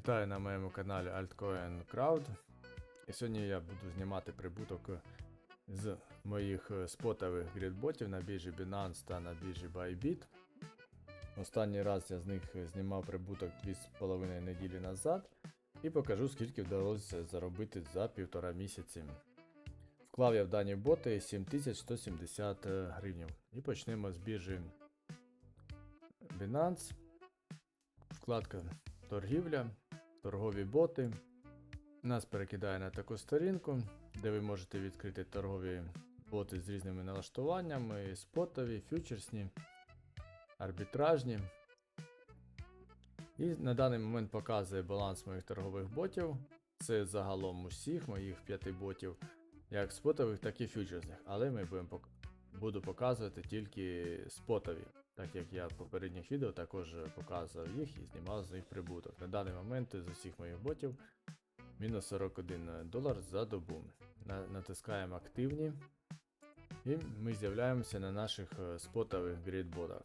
Вітаю на моєму каналі Altcoin Crowd. І сьогодні я буду знімати прибуток з моїх е, спотових грідботів на біржі Binance та на біржі Bybit. Останній раз я з них знімав прибуток 2,5 неділі назад і покажу, скільки вдалося заробити за півтора місяці. Вклав я в дані боти 7170 гривень. І почнемо з біржі Binance. Вкладка торгівля, торгові боти. Нас перекидає на таку сторінку, де ви можете відкрити торгові боти з різними налаштуваннями, спотові, фьючерсні, арбітражні. І на даний момент показує баланс моїх торгових ботів. Це загалом усіх моїх п'яти ботів, як спотових, так і фьючерсних. Але ми будемо буду показувати тільки спотові, так як я в попередніх відео також показував їх і знімав з них прибуток. На даний момент з усіх моїх ботів мінус 41 долар за добу. Натискаємо активні. І ми з'являємося на наших е, спотових грідботах.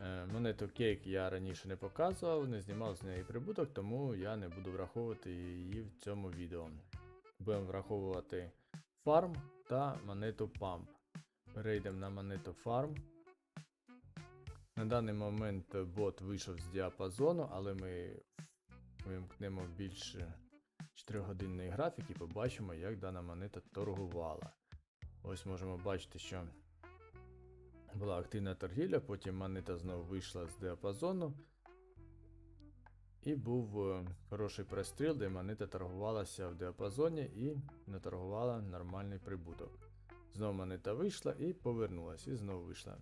Е, Монету Cake я раніше не показував, не знімав з неї прибуток, тому я не буду враховувати її в цьому відео. Будемо враховувати фарм та монету Pump. Перейдемо на монету Farm. На даний момент бот вийшов з діапазону, але ми вимкнемо більш 4-годинний графік і побачимо, як дана монета торгувала. Ось можемо бачити, що була активна торгівля, потім монета знову вийшла з діапазону. І був е, хороший простріл, де монета торгувалася в діапазоні і наторгувала нормальний прибуток. Знову монета вийшла і повернулася, і знову вийшла.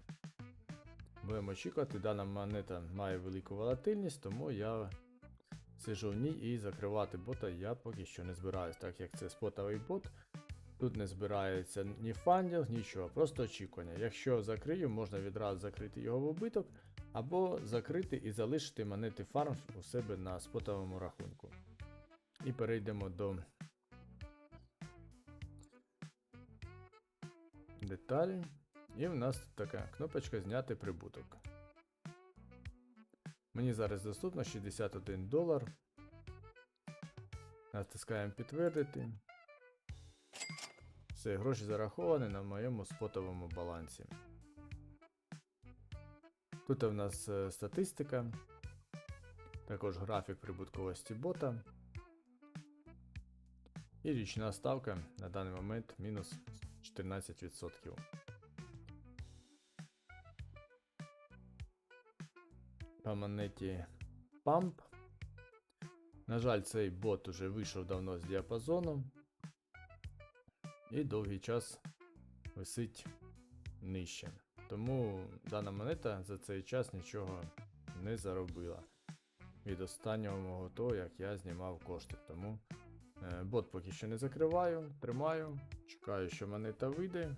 Будемо очікувати, дана монета має велику волатильність, тому я сижу в ній і закривати бота я поки що не збираюсь, так як це спотовий бот. Тут не збирається ні фандінг, нічого, просто очікування. Якщо закрию, можна відразу закрити його в убиток, або закрити і залишити монети фарм у себе на спотовому рахунку. І перейдемо до деталі. І в нас тут така кнопочка зняти прибуток. Мені зараз доступно 61 долар. Натискаємо підтвердити. Все, гроші зараховані на моєму спотовому балансі. Тут у нас е, статистика, також графік прибутковості бота. І річна ставка на даний момент мінус 14%. По монеті Pump. На жаль, цей бот уже вийшов давно з діапазону. І довгий час висить нижче. Тому дана монета за цей час нічого не заробила. Від останнього мого того, як я знімав кошти. Тому е, бот поки що не закриваю, тримаю, чекаю, що монета вийде.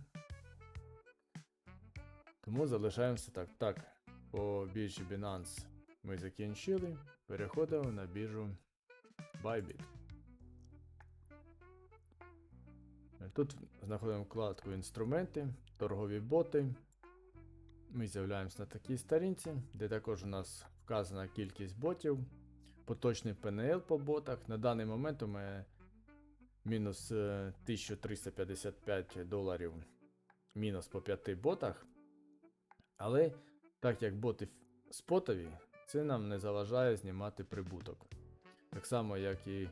Тому залишаємося так. Так, по біржі Binance ми закінчили. Переходимо на біржу Bybit. Тут знаходимо вкладку інструменти, торгові боти. Ми з'являємося на такій сторінці, де також у нас вказана кількість ботів, поточний PNL по ботах. На даний момент у мене мінус е, 1355 доларів мінус по 5 ботах. Але так як боти спотові, це нам не заважає знімати прибуток. Так само, як і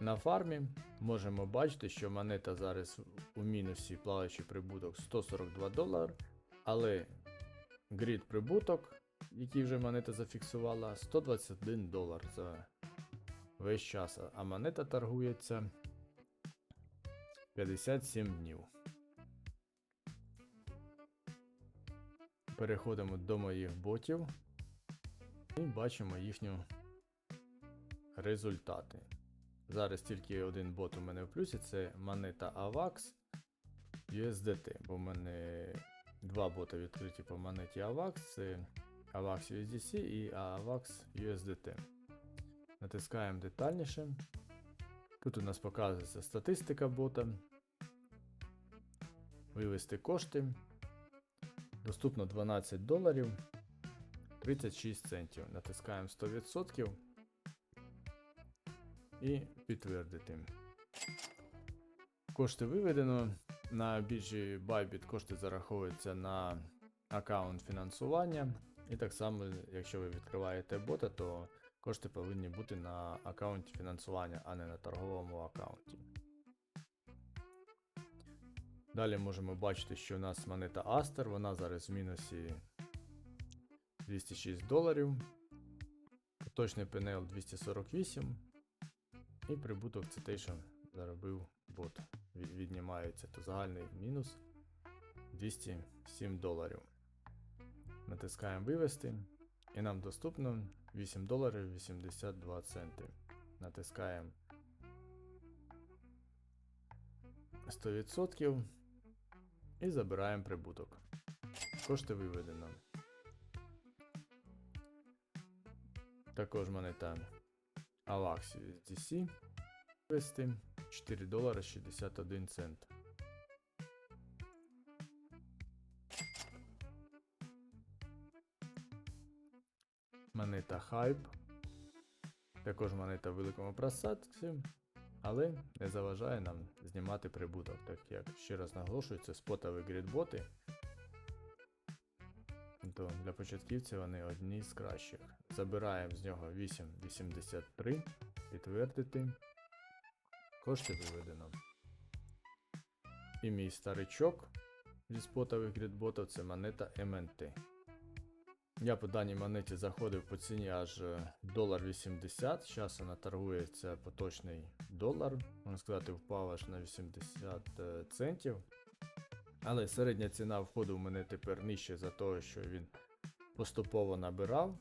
на фармі можемо бачити, що монета зараз у мінусі плаваючий прибуток 142 долар, але грід прибуток, який вже монета зафіксувала, 121 долар за весь час, а монета торгується 57 днів. Переходимо до моїх ботів і бачимо їхні результати. Зараз тільки один бот у мене в плюсі, це монета AVAX USDT, бо в мене два боти відкриті по монеті AVAX, це AVAX USDC і AVAX USDT. Натискаємо детальніше. Тут у нас показується статистика бота. Вивести кошти. Доступно 12 доларів. 36 центів. Натискаємо 100% і підтвердити. Кошти виведено. На біржі Bybit кошти зараховуються на аккаунт фінансування. І так само, якщо ви відкриваєте бота, то кошти повинні бути на аккаунті фінансування, а не на торговому аккаунті. Далі можемо бачити, що у нас монета Aster, вона зараз в мінусі 206 доларів. Точний PNL 248. І прибуток Citation заробив бот. Віднімається, то загальний мінус 207 доларів. Натискаємо вивести. І нам доступно 8 доларів 82 центи. Натискаємо 100% і забираємо прибуток. Кошти виведено. Також монета AVAX USDC ввести 4 долари 61 цент. Монета Hype. Також монета в великому просадці, але не заважає нам знімати прибуток, так як ще раз наголошую, це спотові грідботи. То для початківців вони одні з кращих. Забираємо з нього 8,83, підтвердити. Кошти виведено. І мій старичок зі спотових грідботів це монета MNT. Я по даній монеті заходив по ціні аж е, долар 80. Зараз вона торгується поточний долар. Можна сказати, впав аж на 80 е, центів. Але середня ціна входу в мене тепер нижче за того, що він поступово набирав.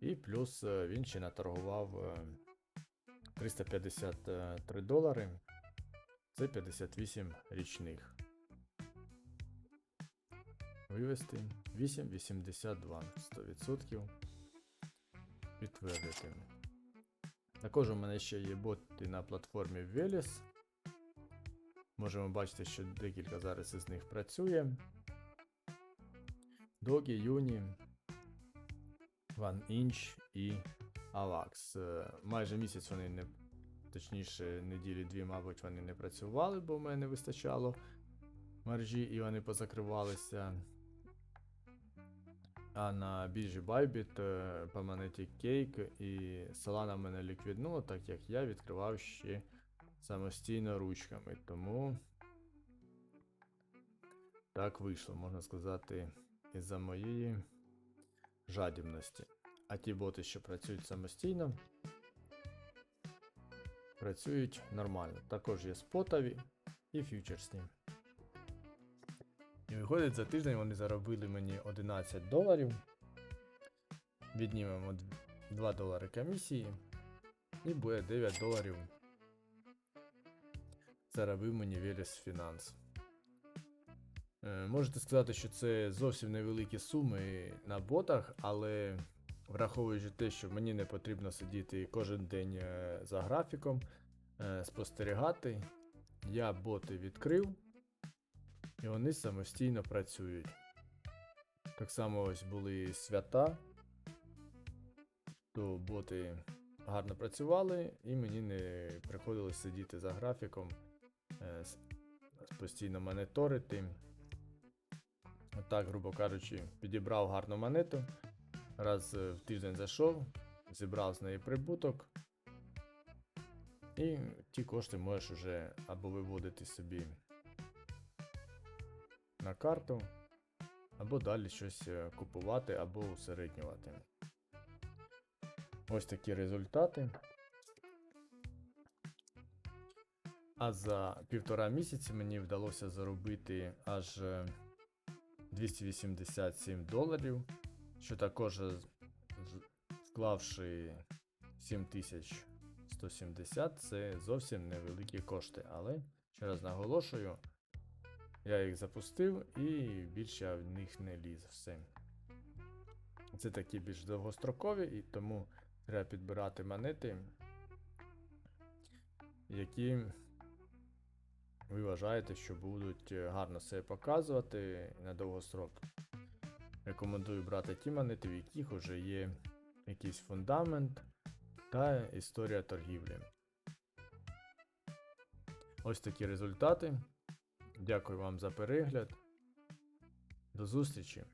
І плюс е, він ще наторгував е, 353 долари. Це 58 річних. Вивести 8,82 100%. Підтвердити. Також у мене ще є боти на платформі Velis. Можемо бачити, що декілька зараз із них працює. Догі, Юні, One Inch і Avax. Е, Майже місяць вони не, точніше, неділі дві, мабуть, вони не працювали, бо в мене не вистачало мережі і вони позакривалися. А на біржі Bybit е, по монеті Cake і Solana мене ліквіднуло, так як я відкривав ще самостійно ручками. Тому так вийшло, можна сказати, із-за моєї жадібності. А ті боти, що працюють самостійно, працюють нормально. Також є спотові і фьючерсні. І виходить, за тиждень вони заробили мені 11 доларів. Віднімемо 2 долари комісії. І буде 9 доларів. Заробив мені Velis Finance. Е, Можете сказати, що це зовсім невеликі суми на ботах, але враховуючи те, що мені не потрібно сидіти кожен день е, за графіком, е, спостерігати, я боти відкрив і вони самостійно працюють. Так само ось були свята, то боти гарно працювали, і мені не приходилось сидіти за графіком, е, постійно моніторити. Отак, грубо кажучи, підібрав гарну монету, раз в тиждень зайшов, зібрав з неї прибуток. І ті кошти можеш вже або виводити собі на карту, або далі щось е, купувати, або усереднювати. Ось такі результати. А за півтора місяці мені вдалося заробити аж е, 287 доларів, що також е, склавши 7170, це зовсім невеликі кошти. Але ще раз наголошую, я їх запустив і більше я в них не ліз все. Це такі більш довгострокові, і тому треба підбирати монети, які ви вважаєте, що будуть е, гарно себе показувати на довгострок. Рекомендую брати ті монети, в яких вже є якийсь фундамент та історія торгівлі. Ось такі результати. Дякую вам за перегляд. До зустрічі!